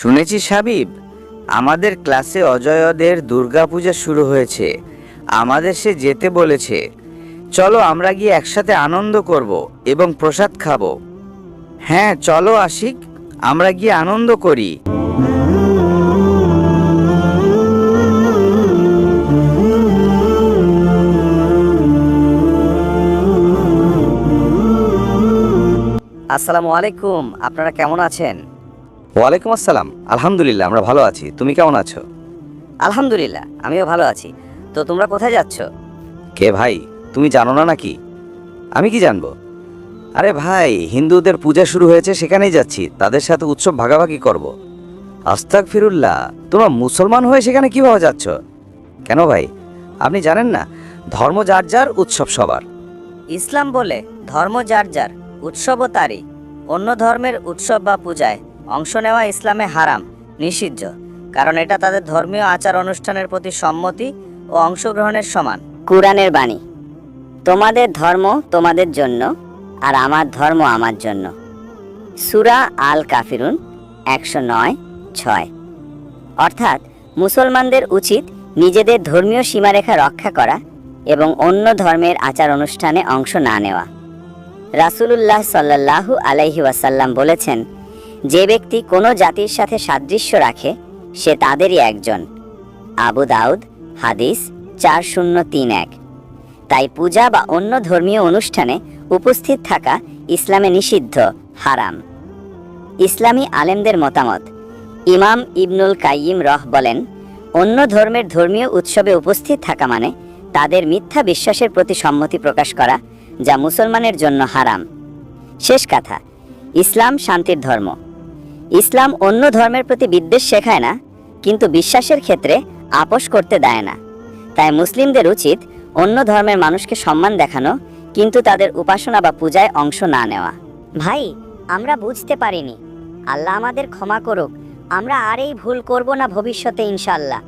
শুনেছি সাবিব, আমাদের ক্লাসে অজয়দের দুর্গাপূজা শুরু হয়েছে। আমাদের সে যেতে বলেছে। চলো আমরা গিয়ে একসাথে আনন্দ করব এবং প্রসাদ খাব। হ্যাঁ চলো আশিক, আমরা গিয়ে আনন্দ করি। আসসালামু আলাইকুম, আপনারা কেমন আছেন? ওয়ালাইকুম আসসালাম। আলহামদুলিল্লাহ আমরা ভালো আছি। তুমি কেমন আছো? আলহামদুলিল্লাহ আমিও ভালো আছি। তো তোমরা কোথায় যাচ্ছ? কে ভাই তুমি জানো না নাকি? আমি কি জানব? আরে ভাই হিন্দুদের পূজা শুরু হয়েছে সেখানেই যাচ্ছি। তাদের সাথে উৎসব ভাগাভাগি করব। আস্তাক ফিরুল্লাহ তোমরা মুসলমান হয়ে সেখানে কীভাবে যাচ্ছ? কেন ভাই? আপনি জানেন না ধর্ম যার যার উৎসব সবার। ইসলাম বলে ধর্ম যার যার উৎসবও তারই। অন্য ধর্মের উৎসব বা পূজায়। অংশ নেওয়া ইসলামে হারাম, নিষিদ্ধ, কারণ এটা তাদের ধর্মীয় আচার অনুষ্ঠানের প্রতি সম্মতি ও অংশগ্রহণের সমান। কোরআনের বাণী, তোমাদের ধর্ম তোমাদের জন্য আর আমার ধর্ম আমার জন্য। সুরা আল কাফিরুন একশো নয়, ছয়। অর্থাৎ মুসলমানদের উচিত নিজেদের ধর্মীয় সীমারেখা রক্ষা করা এবং অন্য ধর্মের আচার অনুষ্ঠানে অংশ না নেওয়া। রাসূলুল্লাহ সাল্লাল্লাহু আলাইহি ওয়াসাল্লাম বলেছেন যে ব্যক্তি কোনো জাতির সাথে সাদৃশ্য রাখে, সে তাদেরই একজন। আবু দাউদ, হাদিস চার শূন্য তিন এক। তাই পূজা বা অন্য ধর্মীয় অনুষ্ঠানে উপস্থিত থাকা ইসলামে নিষিদ্ধ, হারাম। ইসলামী আলেমদের মতামত, ইমাম ইবনুল কাইয়িম রহ বলেন, অন্য ধর্মের ধর্মীয় উৎসবে উপস্থিত থাকা মানে তাদের মিথ্যা বিশ্বাসের প্রতি সম্মতি প্রকাশ করা, যা মুসলমানের জন্য হারাম। শেষ কথা, ইসলাম শান্তির ধর্ম। ইসলাম অন্য ধর্মের প্রতি বিদ্বেষ শেখায় না, কিন্তু বিশ্বাসের ক্ষেত্রে আপোষ করতে দেয় না। তাই মুসলিমদের উচিত অন্য ধর্মের মানুষকে সম্মান দেখানো, কিন্তু তাদের উপাসনা বা পূজায় অংশ না নেওয়া। ভাই, আমরা বুঝতে পারিনি। আল্লাহ আমাদের ক্ষমা করুক। আমরা আর এই ভুল করব না ভবিষ্যতে ইনশাল্লাহ